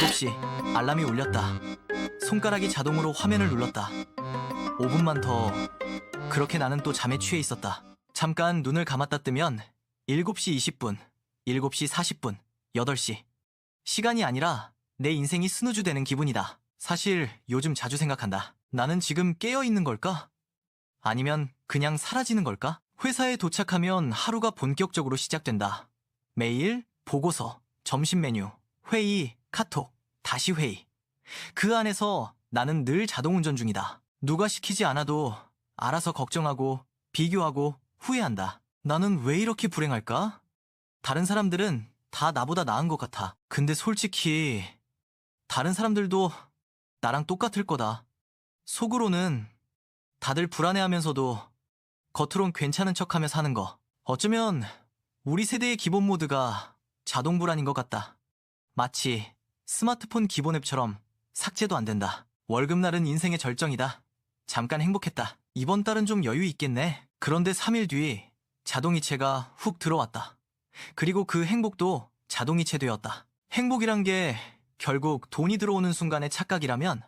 7시 알람이 울렸다. 손가락이 자동으로 화면을 눌렀다. 5분만 더. 그렇게 나는 또 잠에 취해 있었다. 잠깐 눈을 감았다 뜨면 7시 20분, 7시 40분, 8시. 시간이 아니라 내 인생이 스누즈 되는 기분이다. 사실 요즘 자주 생각한다. 나는 지금 깨어 있는 걸까? 아니면 그냥 사라지는 걸까? 회사에 도착하면 하루가 본격적으로 시작된다. 매일 보고서, 점심 메뉴, 회의, 카톡, 다시 회의. 그 안에서 나는 늘 자동운전 중이다. 누가 시키지 않아도 알아서 걱정하고 비교하고 후회한다. 나는 왜 이렇게 불행할까? 다른 사람들은 다 나보다 나은 것 같아. 근데 솔직히 다른 사람들도 나랑 똑같을 거다. 속으로는 다들 불안해하면서도 겉으론 괜찮은 척하며 사는 거. 어쩌면 우리 세대의 기본 모드가 자동 불안인 것 같다. 마치 스마트폰 기본 앱처럼 삭제도 안 된다. 월급날은 인생의 절정이다. 잠깐 행복했다. 이번 달은 좀 여유 있겠네. 그런데 3일 뒤 자동이체가 훅 들어왔다. 그리고 그 행복도 자동이체 되었다. 행복이란 게 결국 돈이 들어오는 순간의 착각이라면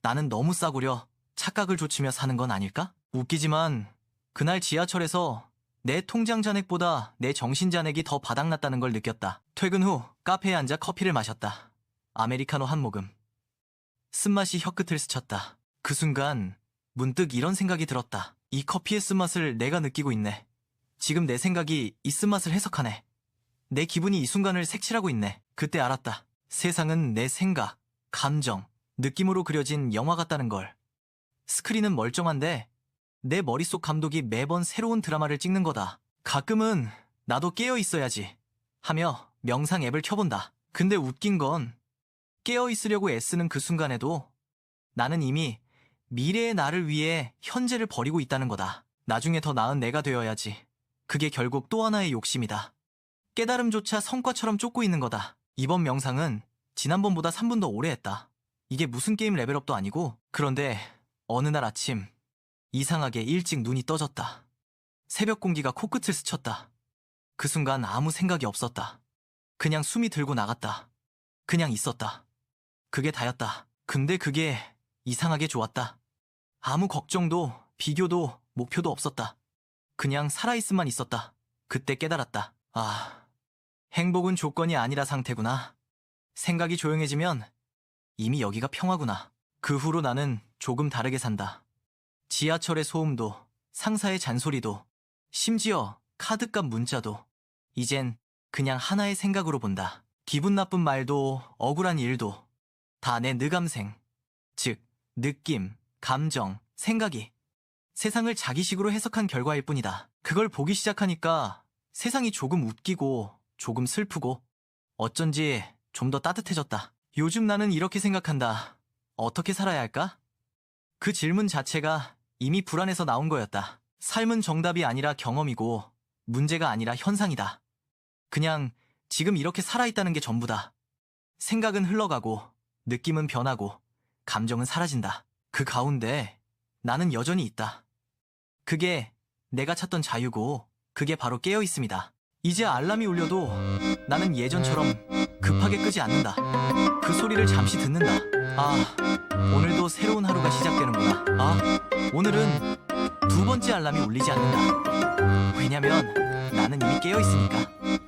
나는 너무 싸구려 착각을 좇으며 사는 건 아닐까? 웃기지만 그날 지하철에서 내 통장 잔액보다 내 정신 잔액이 더 바닥났다는 걸 느꼈다. 퇴근 후 카페에 앉아 커피를 마셨다. 아메리카노 한 모금. 쓴맛이 혀끝을 스쳤다. 그 순간 문득 이런 생각이 들었다. 이 커피의 쓴맛을 내가 느끼고 있네. 지금 내 생각이 이 쓴맛을 해석하네. 내 기분이 이 순간을 색칠하고 있네. 그때 알았다. 세상은 내 생각, 감정, 느낌으로 그려진 영화 같다는 걸. 스크린은 멀쩡한데 내 머릿속 감독이 매번 새로운 드라마를 찍는 거다. 가끔은 나도 깨어 있어야지 하며 명상 앱을 켜본다. 근데 웃긴 건 깨어 있으려고 애쓰는 그 순간에도 나는 이미 미래의 나를 위해 현재를 버리고 있다는 거다. 나중에 더 나은 내가 되어야지. 그게 결국 또 하나의 욕심이다. 깨달음조차 성과처럼 쫓고 있는 거다. 이번 명상은 지난번보다 3분 더 오래 했다. 이게 무슨 게임 레벨업도 아니고, 그런데 어느 날 아침, 이상하게 일찍 눈이 떠졌다. 새벽 공기가 코끝을 스쳤다. 그 순간 아무 생각이 없었다. 그냥 숨이 들고 나갔다. 그냥 있었다. 그게 다였다. 근데 그게 이상하게 좋았다. 아무 걱정도, 비교도, 목표도 없었다. 그냥 살아있음만 있었다. 그때 깨달았다. 아, 행복은 조건이 아니라 상태구나. 생각이 조용해지면 이미 여기가 평화구나. 그 후로 나는 조금 다르게 산다. 지하철의 소음도, 상사의 잔소리도, 심지어 카드값 문자도, 이젠 그냥 하나의 생각으로 본다. 기분 나쁜 말도, 억울한 일도, 다 내 느감생. 즉, 느낌, 감정, 생각이 세상을 자기식으로 해석한 결과일 뿐이다. 그걸 보기 시작하니까 세상이 조금 웃기고, 조금 슬프고, 어쩐지 좀 더 따뜻해졌다. 요즘 나는 이렇게 생각한다. 어떻게 살아야 할까? 그 질문 자체가 이미 불안해서 나온 거였다. 삶은 정답이 아니라 경험이고 문제가 아니라 현상이다. 그냥 지금 이렇게 살아있다는 게 전부다. 생각은 흘러가고 느낌은 변하고 감정은 사라진다. 그 가운데 나는 여전히 있다. 그게 내가 찾던 자유고 그게 바로 깨어 있습니다. 이제 알람이 울려도 나는 예전처럼 급하게 끄지 않는다. 그 소리를 잠시 듣는다. 아, 오늘도 새로운 하루가 시작되는구나. 아, 오늘은 두 번째 알람이 울리지 않는다. 왜냐면 나는 이미 깨어 있으니까.